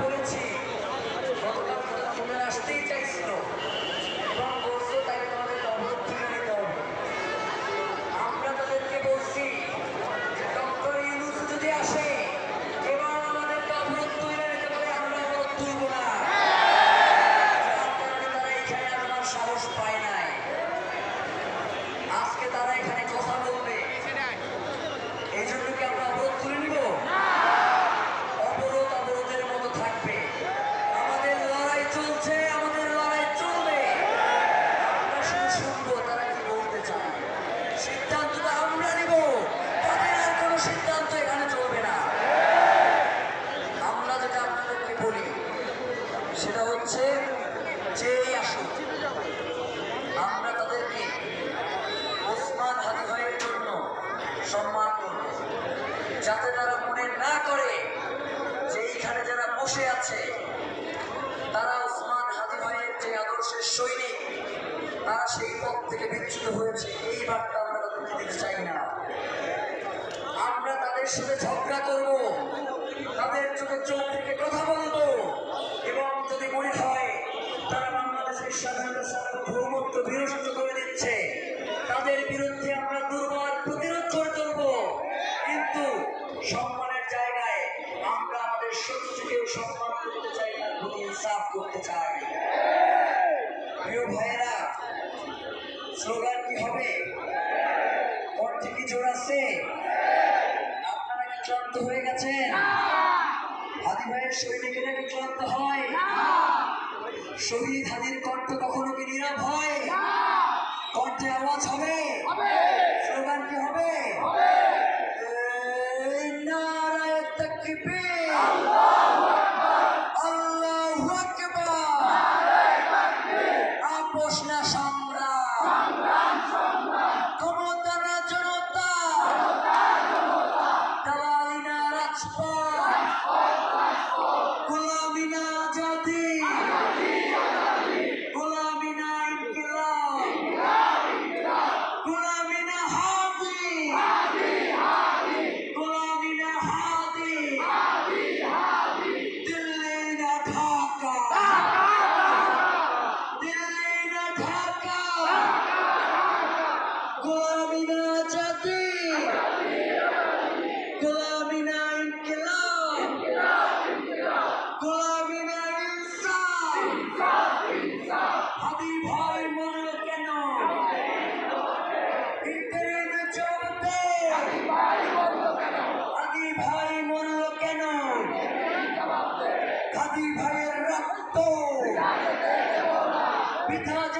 বলেছি সেটা হচ্ছে যেই আসুক আমরা তাদেরকে ওসমান হাদি ভাইয়ের জন্য সম্মান করব। যাতে তারা মনে না করে যে এইখানে যারা বসে আছে, তারা ওসমান হাদি ভাইয়ের যে আদর্শের সৈনিক, তারা সেই পথ থেকে বিচ্যুত হয়েছে। এই বার্তা আমরা তাদেরকে দিতে চাই না। আমরা তাদের সাথে ঝগড়া করব, তাদের চোখে চোখ থেকে কথা বলব। এবং যদি মনে হয় তারা বাংলাদেশের স্বাধীনতা সার্বভৌমত্ব বিনষ্ট করে দিচ্ছে, তাদের বিরুদ্ধে আমরা দুর্বল প্রতিরোধ করে তুলব। কিন্তু সম্মানের জায়গায় আমরা আমাদের শত্রুকেও সম্মান করতে চাই তার প্রতি ইনসাফ করতে চাই। প্রিয় ভাইয়েরা, স্লোগান কি হবে? কণ্ঠে কি জোর আছে? আপনারা কি ক্লান্ত হয়ে গেছেন? ভাইয়ের সৈনিকেরা কি ক্লান্ত হয়? শহীদ হাদির কণ্ঠ কখনো কি নীরব হয়? কণ্ঠে আওয়াজ হবে? স্লোগান কি হবে? নারায়ে তাকবীর। হাদি ভাইয়ের রক্ত বৃথা